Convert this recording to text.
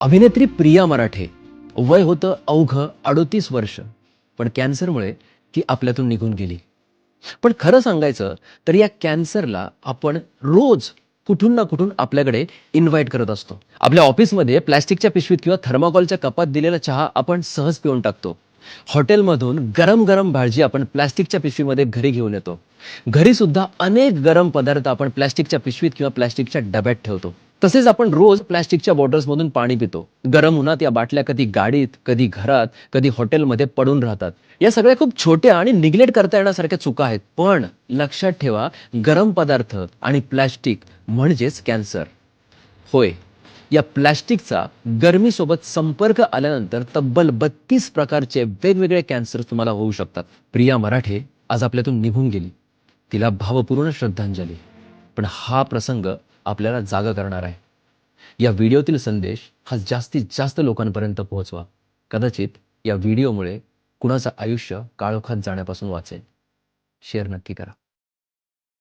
अभिनेत्री प्रिया मराठे वय होतं अवघं अडोतीस वर्ष पण कॅन्सरमुळे ती आपल्यातून निघून गेली. पण खरं सांगायचं तर या कॅन्सरला आपण रोज कुठून ना कुठून आपल्याकडे इन्व्हाइट करत असतो. आपल्या ऑफिसमध्ये प्लॅस्टिकच्या पिशवीत किंवा थर्माकॉलच्या कपात दिलेला चहा आपण सहज पिऊन टाकतो. हॉटेलमधून गरम गरम भाजी आपण प्लॅस्टिकच्या पिशवीमध्ये घरी घेऊन येतो. घरी सुद्धा अनेक गरम पदार्थ आपण प्लॅस्टिकच्या पिशवीत किंवा प्लॅस्टिकच्या डब्यात ठेवतो. तसेच आपण रोज प्लॅस्टिकच्या बॉटल्समधून पाणी पितो. गरम उन्हात या बाटल्या कधी गाडीत कधी घरात कधी हॉटेलमध्ये पडून राहतात. या सगळ्या खूप छोट्या आणि निग्लेक्ट करता येण्यासारख्या चुका आहेत. पण लक्षात ठेवा गरम पदार्थ आणि प्लॅस्टिक म्हणजेच कॅन्सर. होय या प्लॅस्टिकचा गरमीसोबत संपर्क आल्यानंतर तब्बल बत्तीस प्रकारचे वेगवेगळे कॅन्सर तुम्हाला होऊ शकतात. प्रिया मराठे आज आपल्यातून निघून गेली. तिला भावपूर्ण श्रद्धांजली. पण हा प्रसंग आपल्याला जागा करणार आहे. या व्हिडिओतील संदेश हा जास्तीत जास्त लोकांपर्यंत पोहोचवा. कदाचित या व्हिडिओमुळे कुणाचं आयुष्य काळोखात जाण्यापासून वाचेल. शेअर नक्की करा.